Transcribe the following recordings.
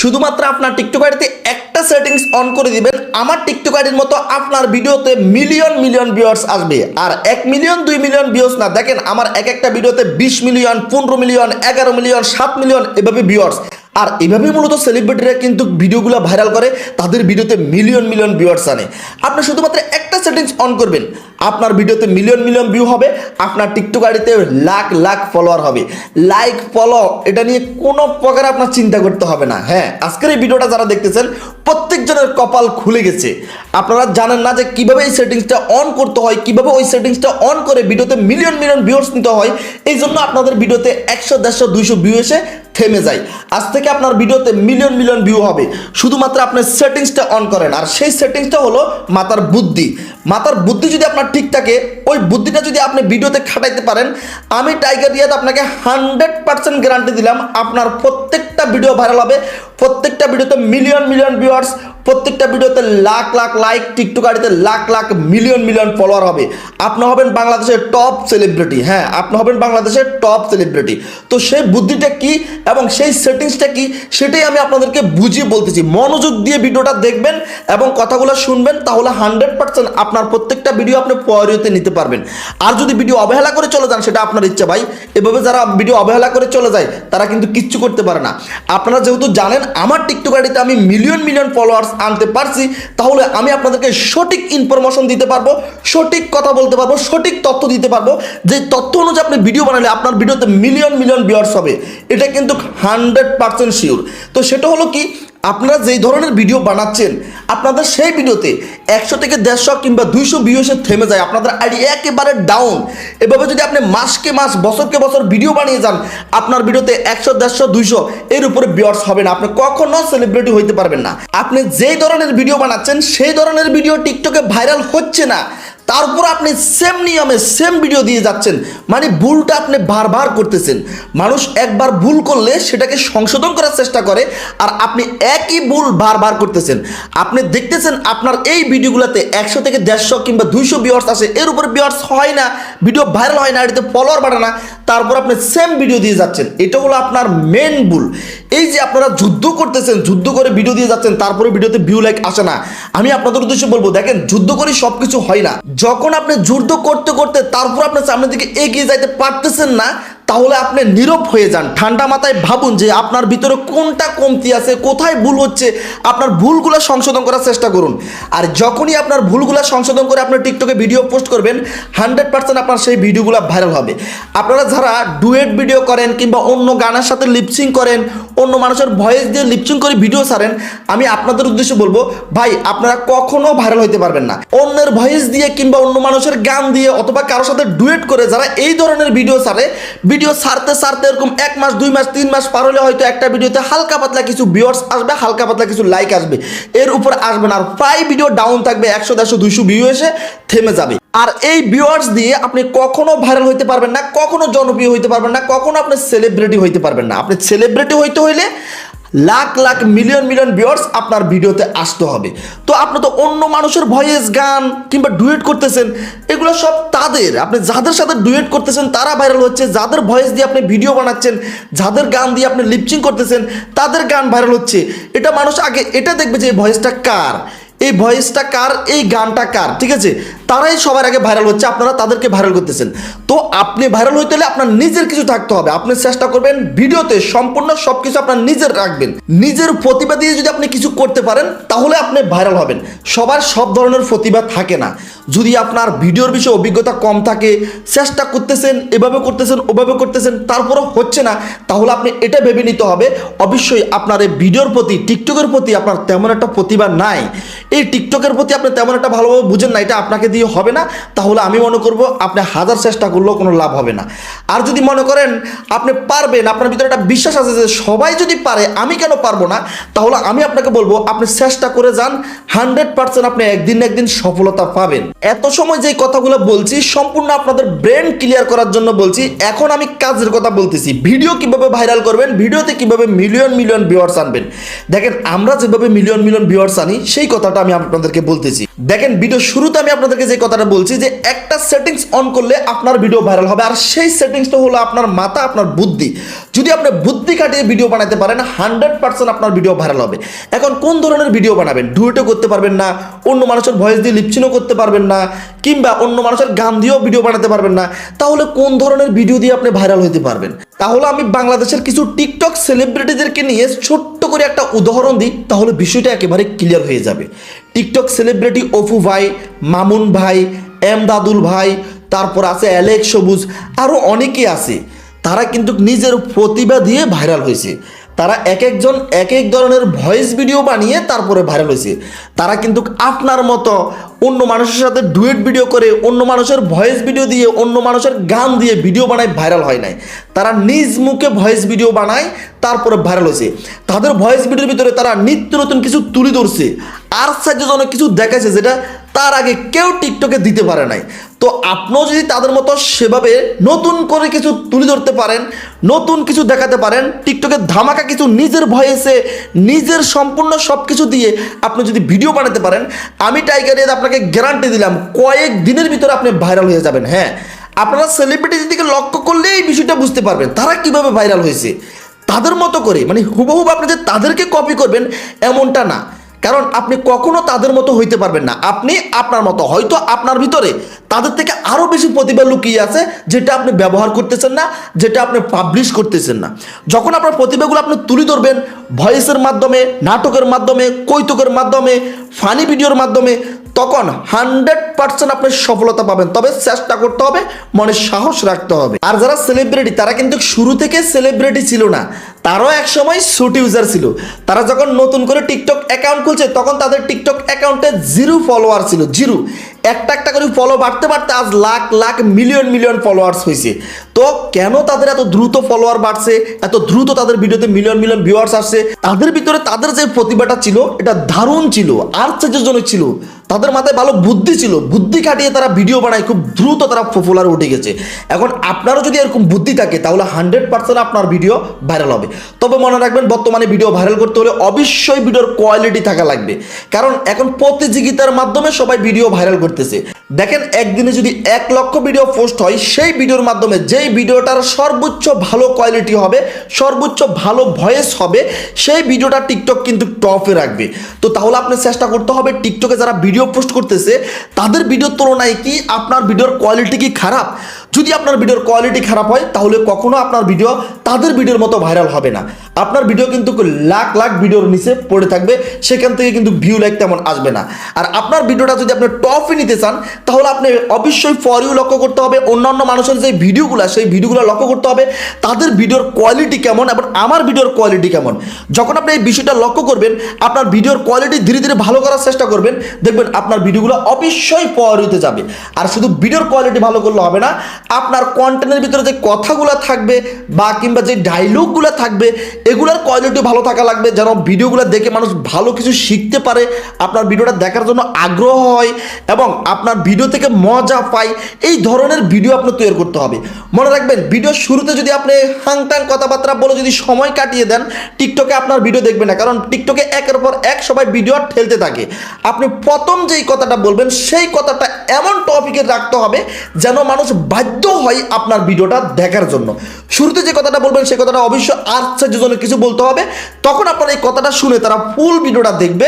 শুধুমাত্র আপনার টিকটক আইডিতে একটা সেটিংস অন করে দিবেন, আমার টিকটক আইডির মতো আপনার ভিডিওতে মিলিয়ন মিলিয়ন ভিউয়ার্স আসবে। আর এক মিলিয়ন দুই মিলিয়ন ভিউয়ার্স না, দেখেন আমার এক একটা ভিডিওতে বিশ মিলিয়ন পনেরো মিলিয়ন এগারো মিলিয়ন সাত মিলিয়ন এভাবে ভিউয়ার্স আর এভাবেই মূলত সেলিব্রিটিরা কিন্তু ভিডিওগুলো ভাইরাল করে, তাদের ভিডিওতে মিলিয়ন মিলিয়ন ভিউয়ার্স আনে। আপনি শুধুমাত্র একটা সেটিংস অন করবেন আপনার ভিডিওতে মিলিয়ন মিলিয়ন ভিউ হবে, আপনার টিকটক আইডিতে লাখ লাখ ফলোয়ার হবে। লাইক ফলো এটা নিয়ে কোনো প্রকার আপনার চিন্তা করতে হবে না। হ্যাঁ আজকের এই ভিডিওটা যারা দেখতেছেন, প্রত্যেকজনের কপাল খুলে গেছে। আপনারা জানেন না যে কীভাবে এই সেটিংসটা অন করতে হয়, কীভাবে ওই সেটিংসটা অন করে ভিডিওতে মিলিয়ন মিলিয়ন ভিউয়ার্স নিতে হয়, এই জন্য আপনাদের ভিডিওতে একশো, দেড়শো, দুইশো ভিউ এসে থেমে যায়। আজ থেকে আপনার ভিডিওতে মিলিয়ন মিলিয়ন ভিউ হবে। শুধুমাত্র আপনার সেটিংসটা অন করেন। আর সেই সেটিংসটা হলো মাতার বুদ্ধি। মাতার বুদ্ধি যদি আপনার ঠিক থাকে, ওই বুদ্ধিটা যদি আপনি ভিডিওতে খাটাইতে পারেন, আমি টাইগার রিয়াদ আপনাকে হান্ড্রেড পার্সেন্ট গ্যারান্টি দিলাম, আপনার প্রত্যেকটা ভিডিও ভাইরাল হবে, প্রত্যেকটা ভিডিওতে মিলিয়ন মিলিয়ন ভিউয়ার্স প্রত্যেকটা ভিডিওতে লাখ লাখ লাইক টিকটক আইডিতে lakh lakh million million follower হবে। আপনি হবেন বাংলাদেশের টপ সেলিব্রিটি হ্যাঁ আপনি হবেন বাংলাদেশের টপ সেলিব্রিটি তো সেই বুদ্ধিটা কি এবং সেই সেটিংসটা কি, সেটাই আমি আপনাদেরকে বুঝিয়ে বলতেছি। মনোযোগ দিয়ে ভিডিওটা দেখবেন এবং কথাগুলো শুনবেন, তাহলে হান্ড্রেড পার্সেন্ট আপনার প্রত্যেকটা ভিডিও আপনি পরিয়তে নিতে পারবেন। আর যদি ভিডিও অবহেলা করে চলে যান, সেটা আপনার ইচ্ছা ভাই। এভাবে যারা ভিডিও অবহেলা করে চলে যায়, তারা কিন্তু কিচ্ছু করতে পারে না। আপনারা যেহেতু জানেন, আমার টিকটক আইডিতে আমি মিলিয়ন মিলিয়ন ফলোয়ার্স আনতে পারছি, তাহলে আমি আপনাদেরকে সঠিক ইনফরমেশন দিতে পারব, সঠিক কথা বলতে পারব, সঠিক তথ্য দিতে পারব। যে তথ্য অনুযায়ী আপনি ভিডিও বানালে আপনার ভিডিওতে মিলিয়ন মিলিয়ন ভিউয়ার্স হবে। এটা কিন্তু হান্ড্রেড পার্সেন্ট শিওর তো সেটা হলো কি আপনারা যেই ধরনের ভিডিও বানাচ্ছেন, আপনাদের সেই ভিডিওতে একশো থেকে দেড়শো কিংবা দুইশো ভিউ থেমে যায়, আপনাদের আইডি একেবারে ডাউন এভাবে যদি আপনি মাসকে মাস, বছরকে বছর ভিডিও বানিয়ে যান, আপনার ভিডিওতে একশো, দেড়শো, দুইশো, এর উপরে ভিউয়ার্স হবে না। আপনি কখনো সেলিব্রিটি হইতে পারবেন না। আপনি যেই ধরনের ভিডিও বানাচ্ছেন, সেই ধরনের ভিডিও টিকটকে ভাইরাল হচ্ছে না। তারপর আপনি সেম নিয়মে সেম ভিডিও দিয়ে যাচ্ছেন। মানে ভুলটা আপনি বারবার করতেছেন। মানুষ একবার ভুল করলে সেটাকে সংশোধন করার চেষ্টা করে, আর আপনি একই ভুল বারবার করতেছেন। আপনি দেখতেছেন আপনার এই ভিডিওগুলোতে একশো থেকে দেড়শো কিংবা দুইশো বিয়ার্স আসে, এর উপর বিয়ার্স হয় না ভিডিও ভাইরাল হয় না এটাতে ফলোয়ার বাড়ে না। তারপর আপনি সেম ভিডিও দিয়ে যাচ্ছেন। এটা হলো আপনার মেন ভুল। এই যে আপনারা যুদ্ধ করতেছেন, যুদ্ধ করে ভিডিও দিয়ে যাচ্ছেন, তারপরে ভিডিওতে ভিউ লাইক আসে না। আমি আপনাদের উদ্দেশ্যে বলব, দেখেন, যুদ্ধ করে সব কিছু হয় না। যখন আপনি যুদ্ধ করতে করতে তারপর আপনার সামনের দিকে এগিয়ে যাইতে পারতেছেন না তাহলে আপনি নীরব হয়ে যান। ঠান্ডা মাথায় ভাবুন যে আপনার ভিতরে কোনটা কমতি আছে, কোথায় ভুল হচ্ছে, আপনার ভুলগুলো সংশোধন করার চেষ্টা করুন। আর যখনই আপনার ভুলগুলো সংশোধন করে আপনার টিকটকে ভিডিও পোস্ট করবেন, হান্ড্রেড পার্সেন্ট আপনার সেই ভিডিওগুলো ভাইরাল হবে। আপনারা যারা ডুয়েট ভিডিও করেন কিংবা অন্য গানের সাথে লিপসিং করেন, অন্য মানুষের ভয়েস দিয়ে লিপসিং করে ভিডিও ছাড়েন, আমি আপনাদের উদ্দেশ্যে বলব, ভাই, আপনারা কখনো ভাইরাল হইতে পারবেন না। অন্যের ভয়েস দিয়ে কিংবা অন্য মানুষের গান দিয়ে অথবা কারোর সাথে ডুয়েট করে যারা এই ধরনের ভিডিও ছাড়ে ভিডিও সারতে সারতে এরকম এক মাস, দুই মাস, তিন মাস পার হলে হয়তো একটা ভিডিওতে হালকা পাতলা কিছু ভিউয়ার্স আসবে, হালকা পাতলা কিছু লাইক আসবে। এর উপর আসবে না। আর প্রায় ভিডিও ডাউন থাকবে, একশো, দেড়শো, দুইশো ভিউ এসে থেমে যাবে। আর এই ভিউয়ার্স দিয়ে আপনি কখনো ভাইরাল হইতে পারবেন না, কখনো জনপ্রিয় হইতে পারবেন না, কখনো আপনি সেলিব্রিটি হইতে পারবেন না। আপনি সেলিব্রিটি হইতে হইলে lakh lakh million million viewers আপনার ভিডিওতে আসতে হবে। তো আপনি তো অন্য মানুষের ভয়েস, গান কিংবা ডুয়েট করতেছেন, এগুলো সব তাদের। আপনি যাদের সাথে ডুয়েট করতেছেন, তারা ভাইরাল হচ্ছে। যাদের ভয়েস দিয়ে আপনি ভিডিও বানাচ্ছেন, যাদের গান দিয়ে আপনি লিপচিং করতেছেন, তাদের গান ভাইরাল হচ্ছে। এটা মানুষ আগে এটা দেখবে যে এই ভয়েসটা কার? এই ভয়েসটা কার? এই গানটা কার? ঠিক আছে? তারাই সবার আগে ভাইরাল হচ্ছে, আপনারা তাদেরকে ভাইরাল করতেছেন। তো আপনি ভাইরাল হইতে হলে আপনার নিজের কিছু থাকতে হবে। আপনি চেষ্টা করবেন ভিডিওতে সম্পূর্ণ সব কিছু আপনার নিজের রাখবেন। নিজের প্রতিভা দিয়ে যদি আপনি কিছু করতে পারেন, তাহলে আপনি ভাইরাল হবেন। সবার সব ধরনের প্রতিভা থাকে না। যদি আপনার ভিডিওর বিষয়ে অভিজ্ঞতা কম থাকে, চেষ্টা করতেছেন, এভাবে করতেছেন, ওভাবে করতেছেন, তারপরও হচ্ছে না, তাহলে আপনি এটা ভেবে নিতে হবে, অবশ্যই আপনার এই ভিডিওর প্রতি, টিকটকের প্রতি আপনার তেমন একটা প্রতিভা নাই। এই টিকটকের প্রতি আপনি তেমন একটা ভালোভাবে বুঝেন না, এটা আপনাকে দিয়ে হবে না, তাহলে আমি মনে করব আপনি হাজার চেষ্টা করলেও কোনো লাভ হবে না। আর যদি মনে করেন আপনি পারবেন, আপনার ভিতরে একটা বিশ্বাস আছে যে সবাই যদি পারে, আমি কেন পারব না? তাহলে আমি আপনাকে বলব, আপনি চেষ্টা করে যান, হান্ড্রেড পার্সেন্ট আপনি একদিন না একদিন সফলতা পাবেন। এত সময় যে কথাগুলো বলছি, সম্পূর্ণ আপনাদের ব্রেন ক্লিয়ার করার জন্য বলছি, এখন আমি কাজের কথা বলতেছি। ভিডিও কীভাবে ভাইরাল করবেন, ভিডিওতে কীভাবে মিলিয়ন মিলিয়ন ভিউয়ার্স আনবেন? দেখেন, আমরা যেভাবে মিলিয়ন মিলিয়ন ভিউয়ার্স আনি, সেই কথাটা আমি আপনাদেরকে বলতেছি। দেখেন ভিডিও শুরুতে আমি আপনাদেরকে যে কথাটা বলছি যে একটা সেটিংস অন করলে আপনার ভিডিও ভাইরাল হবে। আর সেই সেটিংসটা হলো আপনার মাথা, আপনার বুদ্ধি। যদি আপনি বুদ্ধি খাটিয়ে ভিডিও বানাতে পারেন হান্ড্রেড পার্সেন্ট আপনার ভিডিও ভাইরাল হবে। এখন কোন ধরনের ভিডিও বানাবেন? ডুয়েটও করতে পারবেন না, অন্য মানুষের ভয়েস দিয়ে লিপচিনও করতে পারবেন না, কিংবা অন্য মানুষের গান দিয়েও ভিডিও বানাতে পারবেন না। তাহলে কোন ধরনের ভিডিও দিয়ে আপনি ভাইরাল হতে পারবেন? তাহলে আমি বাংলাদেশের কিছু টিকটক সেলিব্রিটিদেরকে নিয়ে ছোট্ট করে একটা উদাহরণ দিই, তাহলে বিষয়টা একেবারে ক্লিয়ার হয়ে যাবে। টিকটক সেলিব্রিটি অফু ভাই, মামুন ভাই, এম দাদুল ভাই, তারপর আছে অ্যালেক সবুজ আরও অনেকে আছে। তারা কিন্তু নিজের প্রতিভা দিয়ে ভাইরাল হয়েছে। তারা এক একজন এক এক ধরনের ভয়েস ভিডিও বানিয়ে তারপরে ভাইরাল হয়েছে। তারা কিন্তু আপনার মতো অন্য মানুষের সাথে ডুয়েট ভিডিও করে, অন্য মানুষের ভয়েস ভিডিও দিয়ে, অন্য মানুষের গান দিয়ে ভিডিও বানায় ভাইরাল হয় নাই। তারা নিজ মুখে ভয়েস ভিডিও বানায়, তারপরে ভাইরাল হয়েছে। তাদের ভয়েস ভিডিওর ভিতরে তারা নিত্য নতুন কিছু তুলে ধরছে। আর সাহায্যজনক কিছু দেখাচ্ছে যেটা তার আগে কেউ টিকটকে দিতে পারে নাই। তো আপনিও যদি তাদের মতো সেভাবে নতুন করে কিছু তুলে ধরতে পারেন, নতুন কিছু দেখাতে পারেন, টিকটকে ধামাকা কিছু নিজের ভয়েসে, নিজের সম্পূর্ণ সব কিছু দিয়ে আপনি যদি ভিডিও বানাতে পারেন, আমি টাইগার এদ আপনাকে গ্যারান্টি দিলাম, কয়েক দিনের ভিতরে আপনি ভাইরাল হয়ে যাবেন হ্যাঁ। আপনারা সেলিব্রিটির দিকে লক্ষ্য করলে এই বিষয়টা বুঝতে পারবেন, তারা কীভাবে ভাইরাল হয়েছে। তাদের মতো করে মানে হুবহুব আপনি যে তাদেরকে কপি করবেন, এমনটা না। কারণ আপনি কখনো তাদের মতো হইতে পারবেন না। আপনি আপনার মতো। হয়তো আপনার ভিতরে তাদের থেকে আরও বেশি প্রতিভা লুকিয়ে আছে, যেটা আপনি ব্যবহার করতেছেন না, যেটা আপনি পাবলিশ করতেছেন না। যখন আপনার প্রতিভাগুলো আপনি তুলে ধরবেন ভয়েসের মাধ্যমে, নাটকের মাধ্যমে, কৈতুকের মাধ্যমে ফানি ভিডিওর মাধ্যমে তখন হান্ড্রেড পার্সেন্ট আপনি সফলতা পাবেন। তবে চেষ্টা করতে হবে, মনে সাহস রাখতে হবে। আর যারা সেলিব্রিটি তারা কিন্তু শুরু থেকে সেলিব্রিটি ছিল না। তারাও এক সময় সুট ইউজার ছিল। তারা যখন নতুন করে টিকটক অ্যাকাউন্ট খুলছে, তখন তাদের টিকটক অ্যাকাউন্টে জিরো ফলোয়ার ছিল, জিরো। একটা একটা করে ফলো বাড়তে বাড়তে আজ lakh lakh million million followers হয়েছে। তো কেন তাদের এত দ্রুত ফলোয়ার বাড়ছে, এত দ্রুত তাদের ভিডিওতে মিলিয়ন মিলিয়ন ভিউয়ার্স আসছে? তাদের ভিতরে তাদের যে প্রতিভাটা ছিল, এটা দারুণ ছিল, আশ্চর্যজনক ছিল। তাদের মাথায় ভালো বুদ্ধি ছিল, বুদ্ধি খাটিয়ে তারা ভিডিও বানায়, খুব দ্রুত তারা পপুলার উঠে গেছে। এখন আপনারও যদি এরকম বুদ্ধি থাকে, তাহলে হান্ড্রেড পার্সেন্ট আপনার ভিডিও ভাইরাল হবে। তবে মনে রাখবেন, বর্তমানে ভিডিও ভাইরাল করতে হলে অবশ্যই ভিডিওর কোয়ালিটি থাকা লাগবে। কারণ এখন প্রতিযোগিতার মাধ্যমে সবাই ভিডিও ভাইরাল করতেছে। দেখেন, একদিনে যদি এক লক্ষ ভিডিও পোস্ট হয়, সেই ভিডিওর মাধ্যমে যেই ভিডিওটার সর্বোচ্চ ভালো কোয়ালিটি হবে, সর্বোচ্চ ভালো ভয়েস হবে, সেই ভিডিওটা টিকটক কিন্তু টপে রাখবে। তো তাহলে আপনি চেষ্টা করতে হবে টিকটকে যারা ভিডিও পোস্ট করতেছে, তাদের ভিডিওর তুলনায় কি আপনার ভিডিওর কোয়ালিটি কি খারাপ? যদি আপনার ভিডিওর কোয়ালিটি খারাপ হয়, তাহলে কখনো আপনার ভিডিও তাদের ভিডিওর মতো ভাইরাল হবে না। আপনার ভিডিও কিন্তু লাখ লাখ ভিডিওর নিচে পড়ে থাকবে, সেখান থেকে কিন্তু ভিউ লাইক তেমন আসবে না। আর আপনার ভিডিওটা যদি আপনি টপে নিতে চান, তাহলে আপনি অবশ্যই ফর ইউ লক্ষ্য করতে হবে, অন্যান্য মানুষের যে ভিডিওগুলো, সেই ভিডিওগুলো লক্ষ্য করতে হবে, তাদের ভিডিওর কোয়ালিটি কেমন, এবং আমার ভিডিওর কোয়ালিটি কেমন। যখন আপনি এই বিষয়টা লক্ষ্য করবেন, আপনার ভিডিওর কোয়ালিটি ধীরে ধীরে ভালো করার চেষ্টা করবেন, দেখবেন আপনার ভিডিওগুলো অবশ্যই ফর ইউতে যাবে। আর শুধু ভিডিওর কোয়ালিটি ভালো করলে হবে না আপনার কন্টেন্টের ভিতরে যে কথাগুলো থাকবে বা কিংবা যে ডায়লগগুলো থাকবে, এগুলোর কোয়ালিটি ভালো থাকা লাগবে। যেন ভিডিওগুলো দেখে মানুষ ভালো কিছু শিখতে পারে, আপনার ভিডিওটা দেখার জন্য আগ্রহ হয় এবং আপনার ভিডিও থেকে মজা পায়। এই ধরনের ভিডিও আপনি তৈরি করতে হবে। মনে রাখবেন ভিডিও শুরুতে যদি আপনি হাংটাং কথাবার্তা বলে যদি সময় কাটিয়ে দেন টিকটকে আপনার ভিডিও দেখবে না। কারণ টিকটকে একের পর এক সবাই ভিডিও ঠেলতে থাকে। আপনি প্রথম যেই কথাটা বলবেন, সেই কথাটা এমন টপিকে রাখতে হবে যেন মানুষ বাধ্য হয় আপনার ভিডিওটা দেখার জন্য। শুরুতে যে কথাটা বলবেন, সেই কথাটা অবশ্যই আশ্চর্যজনক কিছু বলতে হবে। তখন আপনার এই কথাটা শুনে তারা ফুল ভিডিওটা দেখবে।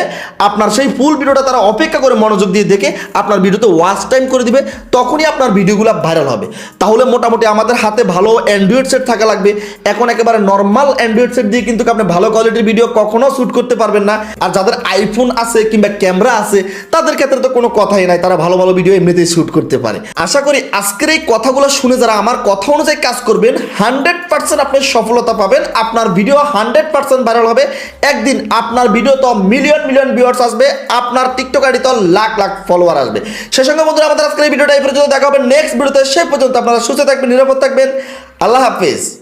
আপনার সেই ফুল ভিডিওটা তারা অপেক্ষা করে মনোযোগ দিয়ে দেখে আপনার ভিডিওতে ওয়াচ টাইম করে দিবে। তখনই আপনার ভিডিওগুলো ভাইরাল হবে। তাহলে মোটামুটি আমাদের হাতে ভালো অ্যান্ড্রয়েড সেট থাকা লাগবে। এখন একেবারে নর্মাল অ্যান্ড্রয়েড সেট দিয়ে কিন্তু আপনি ভালো কোয়ালিটির ভিডিও কখনো শ্যুট করতে পারবেন না। আর যাদের আইফোন আছে কিংবা ক্যামেরা আছে, তাদের ক্ষেত্রে তো কোনো কথাই নাই। তারা ভালো ভালো ভিডিও এমনিতেই শ্যুট করতে পারে। আশা করি আজকের এই কথাগুলো শুনে যারা আমার কথা অনুযায়ী কাজ করবেন হান্ড্রেড পার্সেন্ট আপনি সফলতা পাবেন। আপনার ভিডিও হান্ড্রেড পার্সেন্ট ভাইরাল হবে। একদিন আপনার ভিডিও তো মিলিয়ন মিলিয়ন ভিউয়ার্স আসবে, আপনার টিকটক আইডি তো লাখ লাখ ফলোয়ার আসবে। সেই সঙ্গে বন্ধুরা, আমাদের আজকের এই ভিডিওটা এই পর্যন্ত দেখা হবে। নেক্সট ভিডিওতে সেই পর্যন্ত আপনারা সুস্থ থাকবেন, নিরাপদ থাকবেন। আল্লাহ হাফিজ।